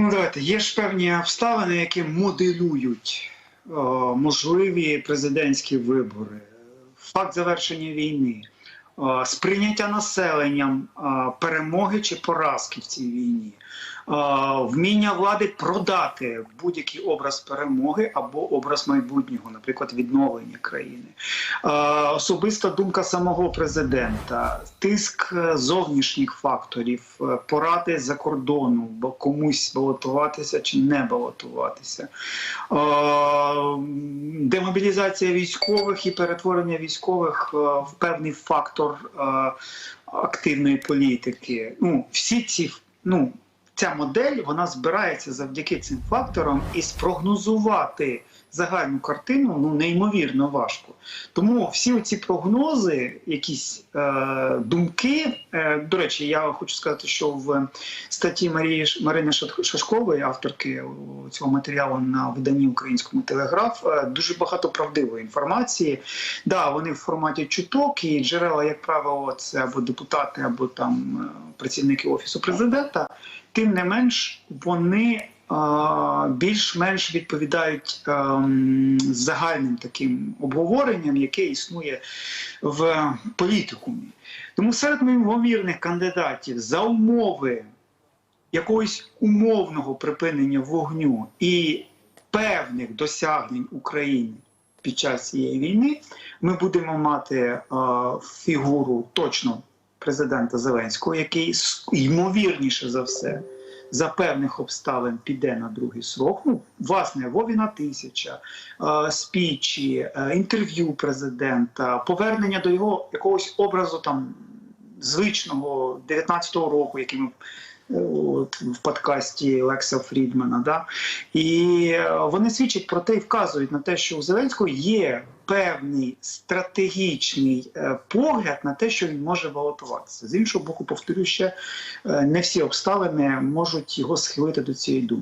Ну, давайте. Є ж певні обставини, які моделюють о, можливі президентські вибори, факт завершення війни, е, сприйняття населенням е, перемоги чи поразки в цій війні, е, вміння влади продати будь-який образ перемоги або образ майбутнього, наприклад, відновлення країни. Е, Особиста думка самого президента, тиск е, зовнішніх факторів, е, поради за кордону, бо комусь балотуватися чи не балотуватися, Е, демобілізація військових і перетворення військових е, в певний фактор е, активної політики. Ну, всі ці ну, ця модель вона збирається завдяки цим факторам і спрогнозувати загальну картину ну неймовірно важко. Тому всі ці прогнози, якісь е, думки. Е, до речі, я хочу сказати, що в статті Марії Марини Шашкової, авторки цього матеріалу на виданні українському телеграф, е, дуже багато правдивої інформації. Да, вони в форматі чуток, і джерела, як правило, це або депутати, або там е, працівники офісу президента. Тим не менш, вони більш-менш відповідають загальним таким обговоренням, яке існує в політикумі. Тому серед ймовірних кандидатів за умови якогось умовного припинення вогню і певних досягнень України під час цієї війни, ми будемо мати е, фігуру точно президента Зеленського, який ймовірніше за все за певних обставин піде на другий срок. Ну, власне, Вовіна тисяча, е, спічі, е, інтерв'ю президента, повернення до його якогось образу там звичного 19-го року, який ми в подкасті Лекса Фрідмана. Да? І е, вони свідчать про те і вказують на те, що у Зеленського є певний стратегічний е, погляд на те, що він може балотуватися. З іншого боку, повторю ще, е, не всі обставини можуть його схилити до цієї думки.